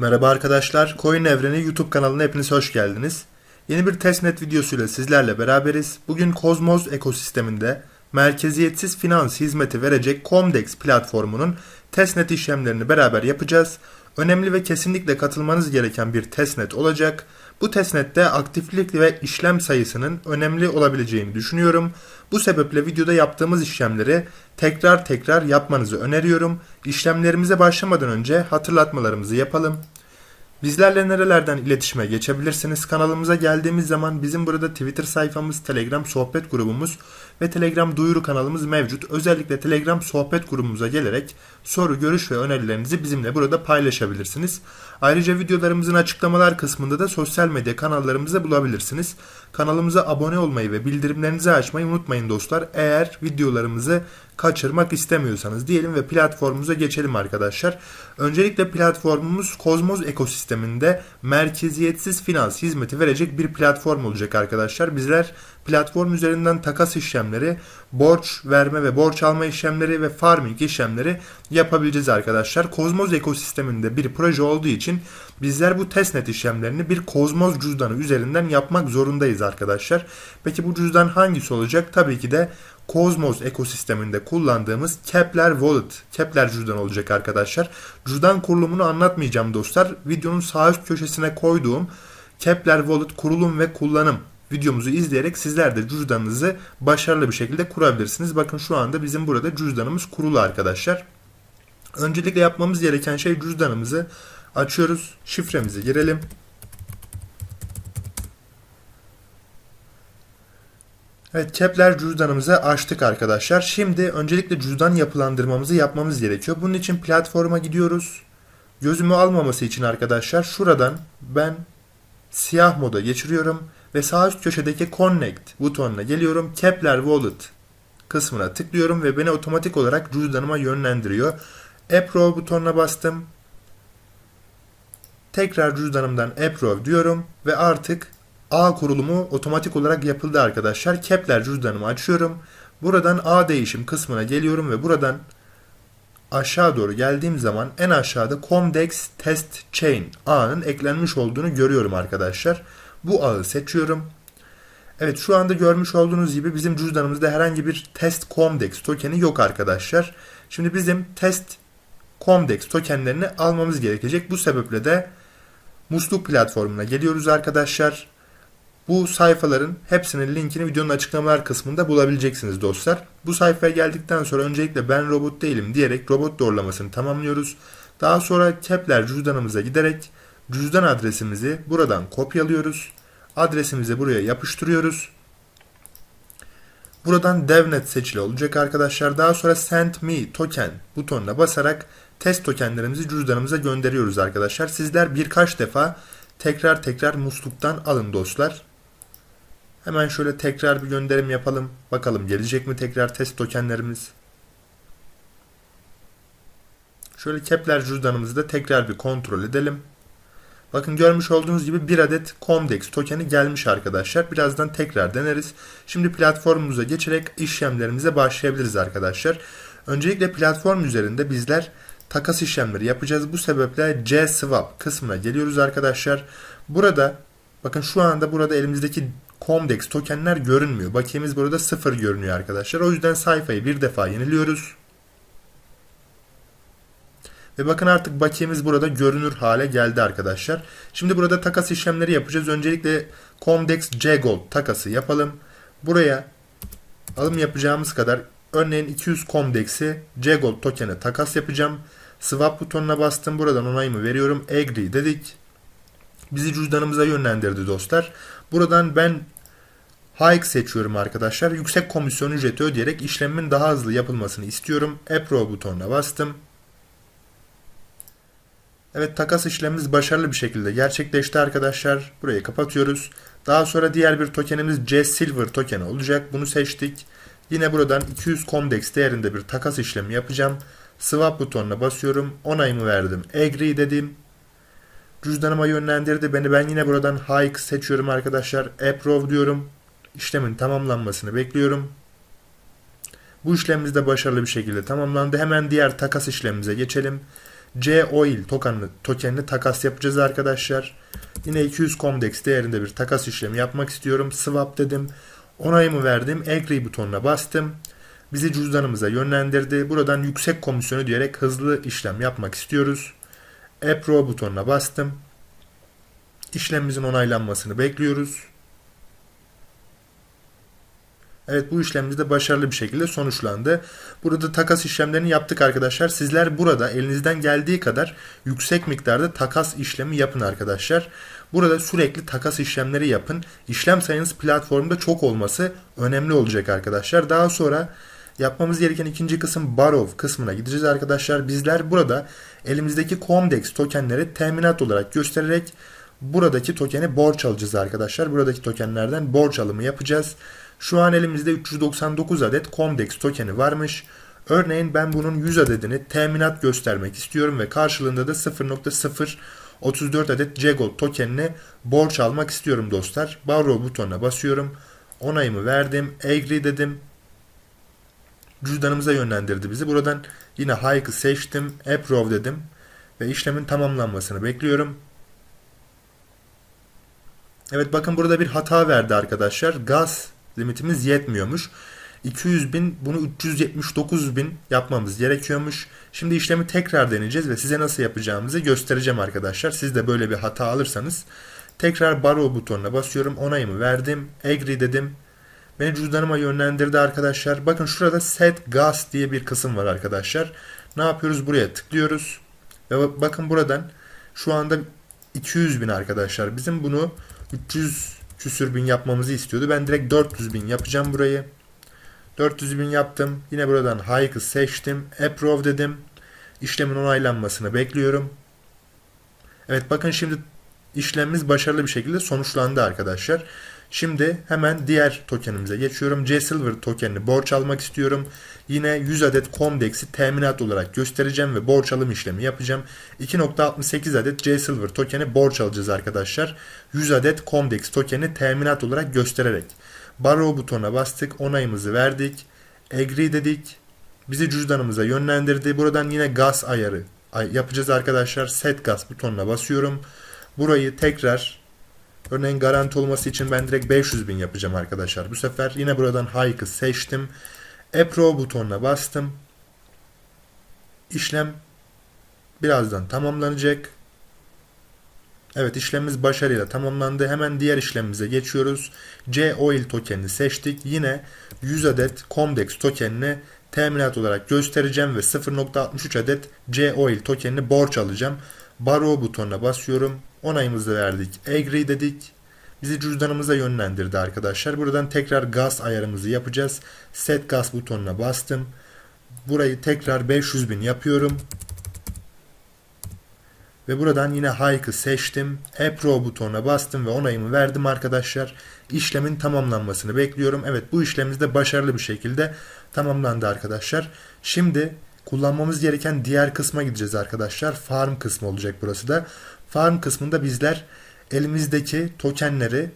Merhaba arkadaşlar, Coin Evreni YouTube kanalına hepiniz hoş geldiniz. Yeni bir testnet videosuyla sizlerle beraberiz. Bugün Cosmos ekosisteminde merkeziyetsiz finans hizmeti verecek Comdex platformunun testnet işlemlerini beraber yapacağız. Önemli ve kesinlikle katılmanız gereken bir testnet olacak. Bu testnette aktiflik ve işlem sayısının önemli olabileceğini düşünüyorum. Bu sebeple videoda yaptığımız işlemleri tekrar tekrar yapmanızı öneriyorum. İşlemlerimize başlamadan önce hatırlatmalarımızı yapalım. Bizlerle nerelerden iletişime geçebilirsiniz? Kanalımıza geldiğimiz zaman bizim burada Twitter sayfamız, Telegram sohbet grubumuz ve Telegram duyuru kanalımız mevcut. Özellikle Telegram sohbet grubumuza gelerek soru, görüş ve önerilerinizi bizimle burada paylaşabilirsiniz. Ayrıca videolarımızın açıklamalar kısmında da sosyal medya kanallarımızı bulabilirsiniz. Kanalımıza abone olmayı ve bildirimlerinizi açmayı unutmayın dostlar. Eğer videolarımızı kaçırmak istemiyorsanız diyelim ve platformumuza geçelim arkadaşlar. Öncelikle platformumuz Kozmos ekosisteminde merkeziyetsiz finans hizmeti verecek bir platform olacak arkadaşlar. Bizler platform üzerinden takas işlemleri, borç verme ve borç alma işlemleri ve farming işlemleri yapabileceğiz arkadaşlar. Kozmos ekosisteminde bir proje olduğu için bizler bu testnet işlemlerini bir Kozmos cüzdanı üzerinden yapmak zorundayız arkadaşlar. Peki bu cüzdan hangisi olacak? Tabii ki de Cosmos ekosisteminde kullandığımız Kepler Wallet, Kepler cüzdan olacak arkadaşlar. Cüzdan kurulumunu anlatmayacağım dostlar. Videonun sağ üst köşesine koyduğum Kepler Wallet kurulum ve kullanım videomuzu izleyerek sizler de cüzdanınızı başarılı bir şekilde kurabilirsiniz. Bakın şu anda bizim burada cüzdanımız kurulu arkadaşlar. Öncelikle yapmamız gereken şey cüzdanımızı açıyoruz. Şifremizi girelim. Evet Kepler cüzdanımızı açtık arkadaşlar. Şimdi öncelikle cüzdan yapılandırmamızı yapmamız gerekiyor. Bunun için platforma gidiyoruz. Gözümü almaması için arkadaşlar şuradan ben siyah moda geçiriyorum ve sağ üst köşedeki Connect butonuna geliyorum. Kepler Wallet kısmına tıklıyorum ve beni otomatik olarak cüzdanıma yönlendiriyor. Approve butonuna bastım. Tekrar cüzdanımdan Approve diyorum ve artık A kurulumu otomatik olarak yapıldı arkadaşlar. Kepler cüzdanımı açıyorum. Buradan A değişim kısmına geliyorum ve buradan aşağı doğru geldiğim zaman en aşağıda Comdex Test Chain ağının eklenmiş olduğunu görüyorum arkadaşlar. Bu ağı seçiyorum. Evet şu anda görmüş olduğunuz gibi bizim cüzdanımızda herhangi bir test Comdex tokeni yok arkadaşlar. Şimdi bizim test Comdex tokenlerini almamız gerekecek. Bu sebeple de musluk platformuna geliyoruz arkadaşlar. Bu sayfaların hepsinin linkini videonun açıklamalar kısmında bulabileceksiniz dostlar. Bu sayfaya geldikten sonra öncelikle ben robot değilim diyerek robot doğrulamasını tamamlıyoruz. Daha sonra Kepler cüzdanımıza giderek cüzdan adresimizi buradan kopyalıyoruz. Adresimizi buraya yapıştırıyoruz. Buradan DevNet seçili olacak arkadaşlar. Daha sonra Send Me Token butonuna basarak test tokenlerimizi cüzdanımıza gönderiyoruz arkadaşlar. Sizler birkaç defa tekrar tekrar musluktan alın dostlar. Hemen şöyle tekrar bir gönderim yapalım. Bakalım gelecek mi tekrar test tokenlerimiz. Şöyle Kepler cüzdanımızı da tekrar bir kontrol edelim. Bakın görmüş olduğunuz gibi bir adet Comdex tokeni gelmiş arkadaşlar. Birazdan tekrar deneriz. Şimdi platformumuza geçerek işlemlerimize başlayabiliriz arkadaşlar. Öncelikle platform üzerinde bizler takas işlemleri yapacağız. Bu sebeple C Swap kısmına geliyoruz arkadaşlar. Burada bakın şu anda burada elimizdeki Comdex tokenler görünmüyor. Bakiyemiz burada sıfır görünüyor arkadaşlar. O yüzden sayfayı bir defa yeniliyoruz. Ve bakın artık bakiyemiz burada görünür hale geldi arkadaşlar. Şimdi burada takas işlemleri yapacağız. Öncelikle Comdex C Gold takası yapalım. Buraya alım yapacağımız kadar örneğin 200 Comdex'i C Gold token'e takas yapacağım. Swap butonuna bastım. Buradan onayımı veriyorum. Agree dedik. Bizi cüzdanımıza yönlendirdi dostlar. Buradan ben Hike seçiyorum arkadaşlar. Yüksek komisyon ücreti ödeyerek işlemin daha hızlı yapılmasını istiyorum. Approve butonuna bastım. Evet takas işlemimiz başarılı bir şekilde gerçekleşti arkadaşlar. Burayı kapatıyoruz. Daha sonra diğer bir tokenimiz C Silver tokeni olacak. Bunu seçtik. Yine buradan 200 Comdex değerinde bir takas işlemi yapacağım. Swap butonuna basıyorum. Onayımı verdim. Agree dedim. Cüzdanıma yönlendirdi beni. Ben yine buradan Hike seçiyorum arkadaşlar. Approve diyorum. İşlemin tamamlanmasını bekliyorum. Bu işlemimiz de başarılı bir şekilde tamamlandı. Hemen diğer takas işlemimize geçelim. C Oil tokenini, tokenini takas yapacağız arkadaşlar. Yine 200 Comdex değerinde bir takas işlemi yapmak istiyorum. Swap dedim. Onayımı verdim. Agree butonuna bastım. Bizi cüzdanımıza yönlendirdi. Buradan yüksek komisyonu diyerek hızlı işlem yapmak istiyoruz. Approve butonuna bastım. İşlemimizin onaylanmasını bekliyoruz. Evet bu işlemimiz de başarılı bir şekilde sonuçlandı. Burada takas işlemlerini yaptık arkadaşlar. Sizler burada elinizden geldiği kadar yüksek miktarda takas işlemi yapın arkadaşlar. Burada sürekli takas işlemleri yapın. İşlem sayınız platformda çok olması önemli olacak arkadaşlar. Daha sonra yapmamız gereken ikinci kısım Borrow kısmına gideceğiz arkadaşlar. Bizler burada elimizdeki Comdex tokenleri teminat olarak göstererek buradaki tokeni borç alacağız arkadaşlar. Buradaki tokenlerden borç alımı yapacağız. Şu an elimizde 399 adet Comdex tokeni varmış. Örneğin ben bunun 100 adedini teminat göstermek istiyorum ve karşılığında da 0.034 adet Jgold tokenini borç almak istiyorum dostlar. Borrow butonuna basıyorum. Onayımı verdim. Agree dedim. Cüzdanımıza yönlendirdi bizi. Buradan yine Hike'ı seçtim. Approve dedim. Ve işlemin tamamlanmasını bekliyorum. Evet bakın burada bir hata verdi arkadaşlar. Gaz limitimiz yetmiyormuş. 200 bin bunu 379 bin yapmamız gerekiyormuş. Şimdi işlemi tekrar deneyeceğiz ve size nasıl yapacağımızı göstereceğim arkadaşlar. Siz de böyle bir hata alırsanız tekrar borrow butonuna basıyorum. Onayımı verdim. Agree dedim. Beni cüzdanıma yönlendirdi arkadaşlar. Bakın şurada set gas diye bir kısım var arkadaşlar. Ne yapıyoruz? Buraya tıklıyoruz. Ve bakın buradan şu anda 200 bin arkadaşlar. Bizim bunu 300 küsür bin yapmamızı istiyordu. Ben direkt 400 bin yapacağım burayı. 400 bin yaptım. Yine buradan Hike'ı seçtim. Approve dedim. İşlemin onaylanmasını bekliyorum. Evet bakın şimdi işlemimiz başarılı bir şekilde sonuçlandı arkadaşlar. Şimdi hemen diğer tokenimize geçiyorum. C-Silver tokenini borç almak istiyorum. Yine 100 adet Comdex'i teminat olarak göstereceğim ve borç alım işlemi yapacağım. 2.68 adet C-Silver tokeni borç alacağız arkadaşlar. 100 adet Comdex tokeni teminat olarak göstererek. Borrow butonuna bastık. Onayımızı verdik. Agree dedik. Bizi cüzdanımıza yönlendirdi. Buradan yine gaz ayarı yapacağız arkadaşlar. Set gas butonuna basıyorum. Burayı tekrar Örneğin garanti olması için ben direkt 500 bin yapacağım arkadaşlar. Bu sefer yine buradan Hike'ı seçtim. Approve butonuna bastım. İşlem birazdan tamamlanacak. Evet işlemimiz başarıyla tamamlandı. Hemen diğer işlemimize geçiyoruz. C Oil tokenini seçtik. Yine 100 adet Comdex tokenini teminat olarak göstereceğim ve 0.63 adet C Oil tokenini borç alacağım. Borrow butonuna basıyorum. Onayımızı verdik. Agree dedik. Bizi cüzdanımıza yönlendirdi arkadaşlar. Buradan tekrar gaz ayarımızı yapacağız. Set gas butonuna bastım. Burayı tekrar 500 bin yapıyorum. Ve buradan yine Hike'ı seçtim. Approve butonuna bastım ve onayımı verdim arkadaşlar. İşlemin tamamlanmasını bekliyorum. Evet bu işlemimiz de başarılı bir şekilde tamamlandı arkadaşlar. Şimdi kullanmamız gereken diğer kısma gideceğiz arkadaşlar. Farm kısmı olacak burası da. Farm kısmında bizler elimizdeki tokenleri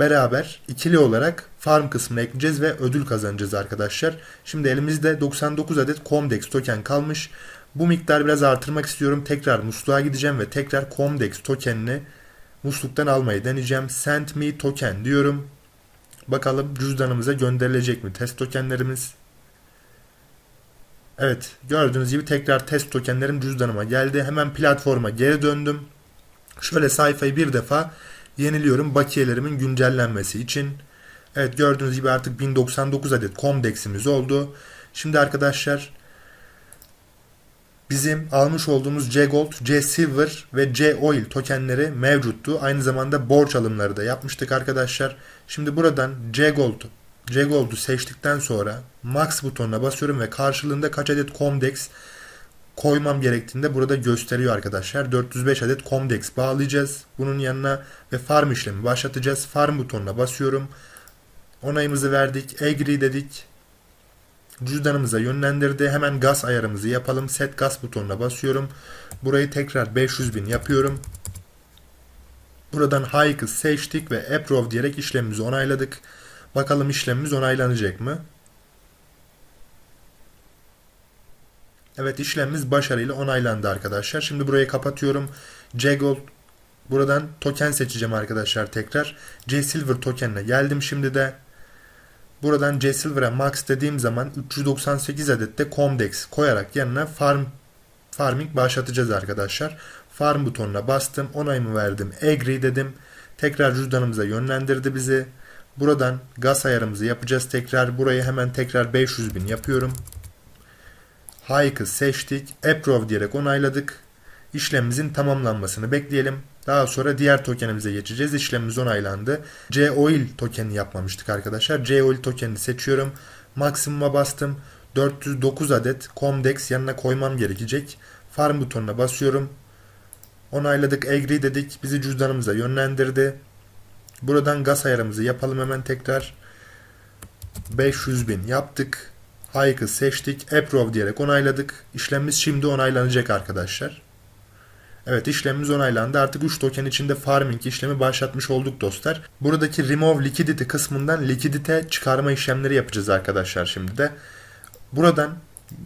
beraber ikili olarak farm kısmına ekleyeceğiz ve ödül kazanacağız arkadaşlar. Şimdi elimizde 99 adet Comdex token kalmış. Bu miktarı biraz artırmak istiyorum. Tekrar musluğa gideceğim ve tekrar Comdex tokenini musluktan almayı deneyeceğim. Send me token diyorum. Bakalım cüzdanımıza gönderilecek mi test tokenlerimiz? Evet gördüğünüz gibi tekrar test tokenlerim cüzdanıma geldi. Hemen platforma geri döndüm. Şöyle sayfayı bir defa yeniliyorum bakiyelerimin güncellenmesi için. Evet gördüğünüz gibi artık 1099 adet Comdex'imiz oldu. Şimdi arkadaşlar bizim almış olduğumuz C Gold, C Silver ve C Oil tokenleri mevcuttu. Aynı zamanda borç alımları da yapmıştık arkadaşlar. Şimdi buradan C Gold, C Gold'u seçtikten sonra Max butonuna basıyorum ve karşılığında kaç adet Comdex koymam gerektiğinde burada gösteriyor arkadaşlar. 405 adet Comdex bağlayacağız. Bunun yanına ve farm işlemi başlatacağız. Farm butonuna basıyorum. Onayımızı verdik. Agree dedik. Cüzdanımıza yönlendirdi. Hemen gaz ayarımızı yapalım. Set gaz butonuna basıyorum. Burayı tekrar 500 bin yapıyorum. Buradan Hike'ı seçtik ve Approve diyerek işlemimizi onayladık. Bakalım işlemimiz onaylanacak mı? Evet işlemimiz başarıyla onaylandı arkadaşlar. Şimdi burayı kapatıyorum. Jgold buradan token seçeceğim arkadaşlar tekrar. J Silver tokenine geldim şimdi de. Buradan J Silver'a max dediğim zaman 398 adet de Comdex koyarak yanına farm farming başlatacağız arkadaşlar. Farm butonuna bastım. Onayımı verdim. Agree dedim. Tekrar cüzdanımıza yönlendirdi bizi. Buradan gaz ayarımızı yapacağız tekrar. Burayı hemen tekrar 500 bin yapıyorum. Hike'ı seçtik. Approve diyerek onayladık. İşlemimizin tamamlanmasını bekleyelim. Daha sonra diğer tokenimize geçeceğiz. İşlemimiz onaylandı. J-Oil tokeni yapmamıştık arkadaşlar. J-Oil tokenini seçiyorum. Maksimuma bastım. 409 adet Comdex yanına koymam gerekecek. Farm butonuna basıyorum. Onayladık, agree dedik. Bizi cüzdanımıza yönlendirdi. Buradan gaz ayarımızı yapalım hemen tekrar. 500 bin yaptık. Hike'ı seçtik. Approve diyerek onayladık. İşlemimiz şimdi onaylanacak arkadaşlar. Evet işlemimiz onaylandı. Artık 3 token içinde farming işlemi başlatmış olduk dostlar. Buradaki remove liquidity kısmından likidite çıkarma işlemleri yapacağız arkadaşlar şimdi de. Buradan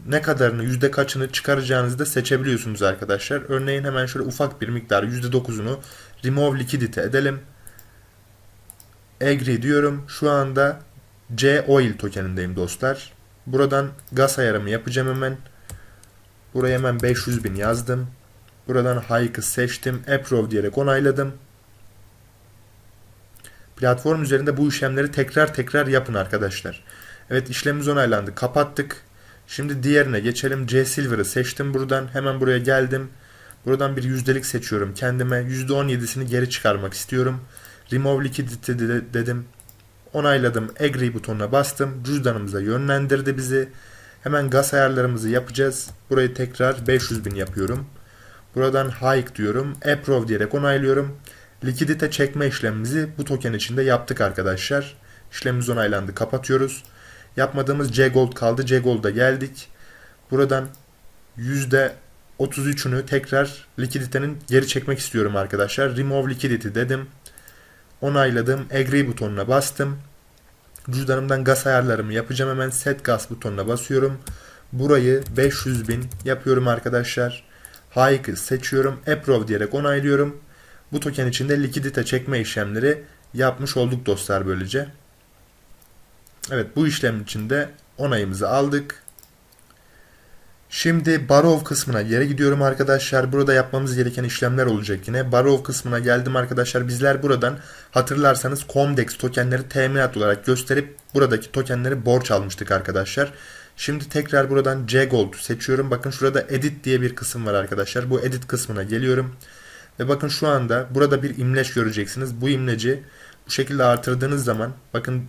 ne kadarını yüzde kaçını çıkaracağınızı da seçebiliyorsunuz arkadaşlar. Örneğin hemen şöyle ufak bir miktar yüzde dokuzunu remove liquidity edelim. Agree diyorum. Şu anda C oil tokenindeyim dostlar. Buradan gaz ayarımı yapacağım hemen. Buraya hemen 500 bin yazdım. Buradan hike'ı seçtim. Approve diyerek onayladım. Platform üzerinde bu işlemleri tekrar tekrar yapın arkadaşlar. Evet işlemimiz onaylandı. Kapattık. Şimdi diğerine geçelim. C Silver'ı seçtim buradan. Hemen buraya geldim. Buradan bir yüzdelik seçiyorum kendime. %17'sini geri çıkarmak istiyorum. Remove Liquidity de- dedim. Onayladım. Agree butonuna bastım. Cüzdanımıza yönlendirdi bizi. Hemen gaz ayarlarımızı yapacağız. Burayı tekrar 500 bin yapıyorum. Buradan hike diyorum. Approve diyerek onaylıyorum. Likidite çekme işlemimizi bu token içinde yaptık arkadaşlar. İşlemimiz onaylandı. Kapatıyoruz. Yapmadığımız C Gold kaldı. C Gold'a geldik. Buradan %33'ünü tekrar likiditenin geri çekmek istiyorum arkadaşlar. Remove liquidity dedim. Onayladım. Agree butonuna bastım. Cüzdanımdan gaz ayarlarımı yapacağım. Hemen set gas butonuna basıyorum. Burayı 500 bin yapıyorum arkadaşlar. Hike'ı seçiyorum. Approve diyerek onaylıyorum. Bu token içinde likidite çekme işlemleri yapmış olduk dostlar böylece. Evet bu işlem içinde onayımızı aldık. Şimdi Barov kısmına geri gidiyorum arkadaşlar. Burada yapmamız gereken işlemler olacak yine. Barov kısmına geldim arkadaşlar. Bizler buradan hatırlarsanız Comdex tokenleri teminat olarak gösterip buradaki tokenleri borç almıştık arkadaşlar. Şimdi tekrar buradan C Gold seçiyorum. Bakın şurada Edit diye bir kısım var arkadaşlar. Bu Edit kısmına geliyorum. Ve bakın şu anda burada bir imleç göreceksiniz. Bu imleci bu şekilde artırdığınız zaman bakın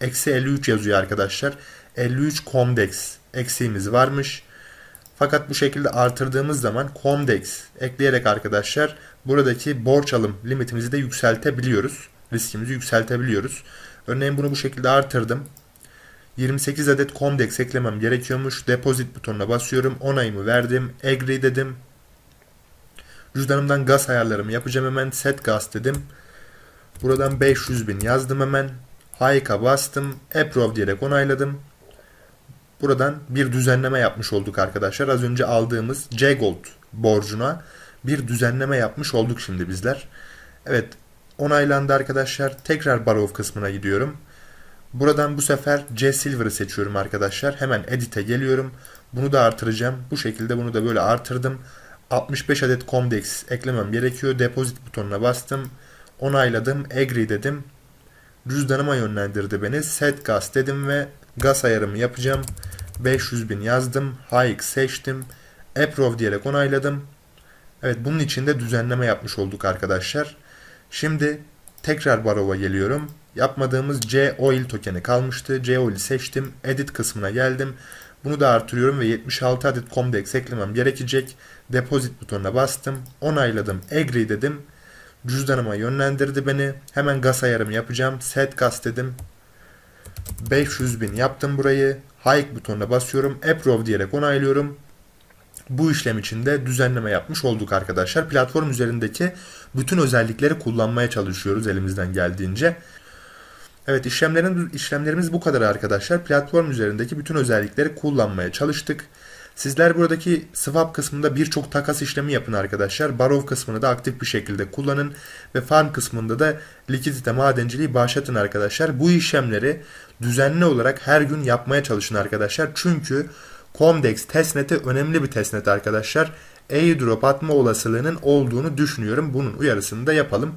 eksi 53 yazıyor arkadaşlar. 53 Comdex eksiğimiz varmış. Fakat bu şekilde artırdığımız zaman Comdex ekleyerek arkadaşlar buradaki borç alım limitimizi de yükseltebiliyoruz. Riskimizi yükseltebiliyoruz. Örneğin bunu bu şekilde artırdım. 28 adet Comdex eklemem gerekiyormuş. Deposit butonuna basıyorum. Onayımı verdim. Agree dedim. Cüzdanımdan gaz ayarlarımı yapacağım hemen. Set gas dedim. Buradan 500 bin yazdım hemen. Hike'a bastım. Approve diyerek onayladım. Buradan bir düzenleme yapmış olduk arkadaşlar. Az önce aldığımız C Gold borcuna bir düzenleme yapmış olduk şimdi bizler. Evet onaylandı arkadaşlar. Tekrar Barov kısmına gidiyorum. Buradan bu sefer C Silver'ı seçiyorum arkadaşlar. Hemen Edit'e geliyorum. Bunu da artıracağım. Bu şekilde bunu da böyle artırdım. 65 adet Comdex eklemem gerekiyor. Deposit butonuna bastım. Onayladım. Agree dedim. Cüzdanıma yönlendirdi beni. Set gas dedim ve gaz ayarımı yapacağım. 500 bin yazdım. Hike seçtim. Approve diyerek onayladım. Evet bunun için de düzenleme yapmış olduk arkadaşlar. Şimdi tekrar Barov'a geliyorum. Yapmadığımız C Oil tokeni kalmıştı. C Oil'i seçtim. Edit kısmına geldim. Bunu da artırıyorum ve 76 adet Comdex eklemem gerekecek. Deposit butonuna bastım. Onayladım. Agree dedim. Cüzdanıma yönlendirdi beni. Hemen gaz ayarımı yapacağım. Set gas dedim. 500 bin yaptım burayı. Hike butonuna basıyorum. Approve diyerek onaylıyorum. Bu işlem için de düzenleme yapmış olduk arkadaşlar. Platform üzerindeki bütün özellikleri kullanmaya çalışıyoruz elimizden geldiğince. Evet işlemlerin, işlemlerimiz bu kadar arkadaşlar. Platform üzerindeki bütün özellikleri kullanmaya çalıştık. Sizler buradaki swap kısmında birçok takas işlemi yapın arkadaşlar. Borrow kısmını da aktif bir şekilde kullanın ve farm kısmında da likidite madenciliği başlatın arkadaşlar. Bu işlemleri düzenli olarak her gün yapmaya çalışın arkadaşlar. Çünkü Comdex testneti önemli bir testnet arkadaşlar. Airdrop atma olasılığının olduğunu düşünüyorum. Bunun uyarısını da yapalım.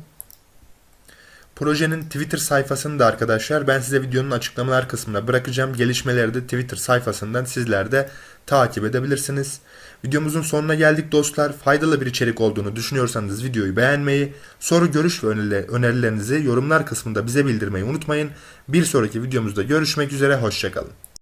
Projenin Twitter sayfasını da arkadaşlar ben size videonun açıklamalar kısmına bırakacağım. Gelişmeleri de Twitter sayfasından sizler de takip edebilirsiniz. Videomuzun sonuna geldik dostlar. Faydalı bir içerik olduğunu düşünüyorsanız videoyu beğenmeyi, soru, görüş ve öneri- önerilerinizi yorumlar kısmında bize bildirmeyi unutmayın. Bir sonraki videomuzda görüşmek üzere, hoşçakalın.